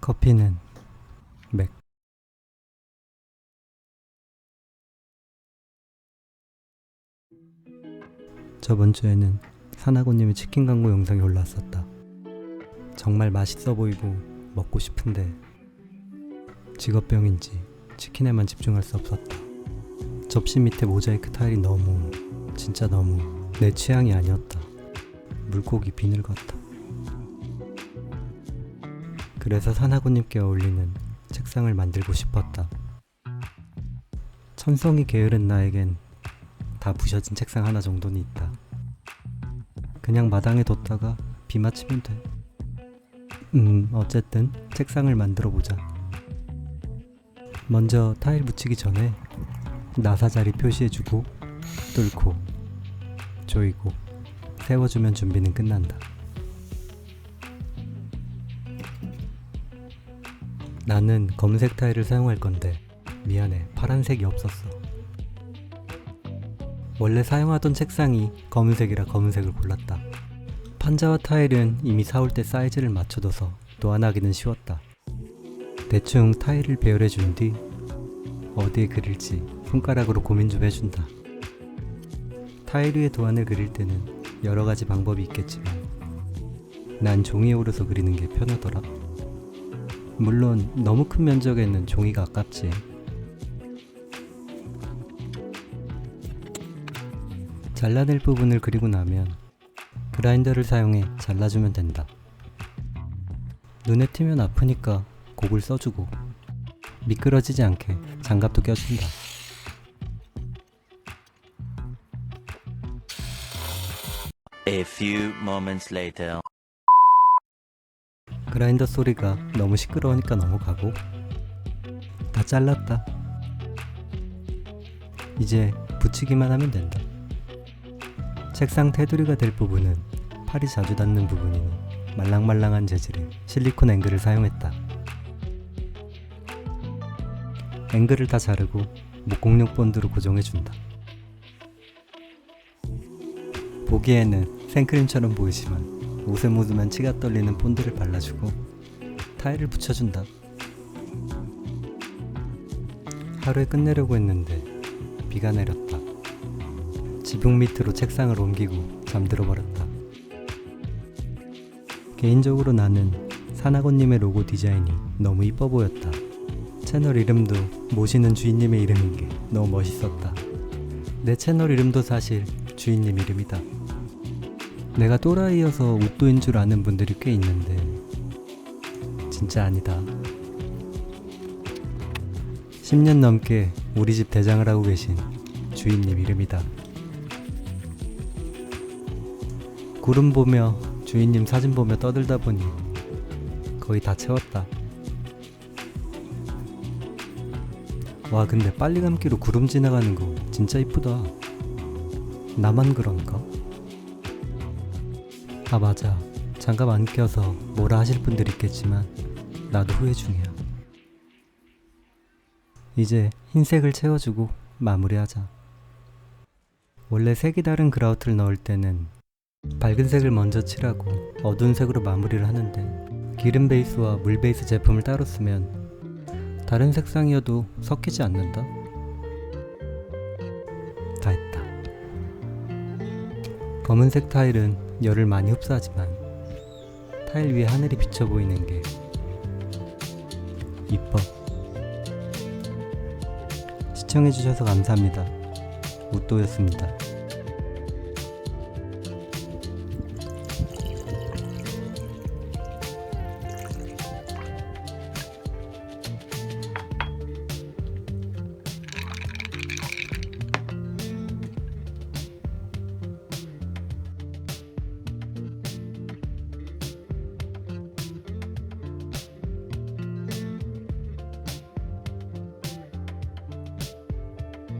커피는 맥. 저번 주에는 사나고님의 치킨 광고 영상이 올라왔었다. 정말 맛있어 보이고 먹고 싶은데 직업병인지 치킨에만 집중할 수 없었다. 접시 밑에 모자이크 타일이 너무 진짜 너무 내 취향이 아니었다. 물고기 비늘 같다. 그래서 사나고님께 어울리는 책상을 만들고 싶었다. 천성이 게으른 나에겐 다 부셔진 책상 하나 정도는 있다. 그냥 마당에 뒀다가 비 맞추면 돼. 음, 어쨌든 책상을 만들어 보자. 먼저 타일 붙이기 전에 나사 자리 표시해주고 뚫고 조이고 세워주면 준비는 끝난다. 나는 검은색 타일을 사용할 건데 미안해 파란색이 없었어. 원래 사용하던 책상이 검은색이라 검은색을 골랐다. 판자와 타일은 이미 사올 때 사이즈를 맞춰둬서 노안하기는 쉬웠다. 대충 타일을 배열해 준 뒤 어디에 그릴지 손가락으로 고민 좀 해준다. 타일 위에 도안을 그릴 때는 여러 가지 방법이 있겠지만 난 종이에 오려서 그리는 게 편하더라. 물론 너무 큰 면적에는 종이가 아깝지. 잘라낼 부분을 그리고 나면 그라인더를 사용해 잘라주면 된다. 눈에 튀면 아프니까 곡을 써주고 미끄러지지 않게 장갑도 껴준다. 그라인더 소리가 너무 시끄러우니까 넘어가고 다 잘랐다. 이제 붙이기만 하면 된다. 책상 테두리가 될 부분은 팔이 자주 닿는 부분이니 말랑말랑한 재질의 실리콘 앵글을 사용했다. 앵글을 다 자르고 목공용 본드로 고정해준다. 보기에는 생크림처럼 보이지만 옷에 묻으면 치가 떨리는 본드를 발라주고 타일을 붙여준다. 하루에 끝내려고 했는데 비가 내렸다. 지붕 밑으로 책상을 옮기고 잠들어 버렸다. 개인적으로 나는 사나고님의 로고 디자인이 너무 이뻐 보였다. 채널 이름도 모시는 주인님의 이름인 게 너무 멋있었다. 내 채널 이름도 사실 주인님 이름이다. 내가 또라이여서 웃도인 줄 아는 분들이 꽤 있는데 진짜 아니다. 10년 넘게 우리 집 대장을 하고 계신 주인님 이름이다. 구름 보며 주인님 사진 보며 떠들다 보니 거의 다 채웠다. 와 근데 빨리 감기로 구름 지나가는 거 진짜 이쁘다. 나만 그런가? 아 맞아. 장갑 안 껴서 뭐라 하실 분들 있겠지만 나도 후회 중이야. 이제 흰색을 채워주고 마무리하자. 원래 색이 다른 그라우트를 넣을 때는 밝은 색을 먼저 칠하고 어두운 색으로 마무리를 하는데 기름 베이스와 물 베이스 제품을 따로 쓰면 다른 색상이어도 섞이지 않는다? 다 했다. 검은색 타일은 열을 많이 흡수하지만 타일 위에 하늘이 비쳐 보이는 게 이뻐. 시청해주셔서 감사합니다. 웃도였습니다.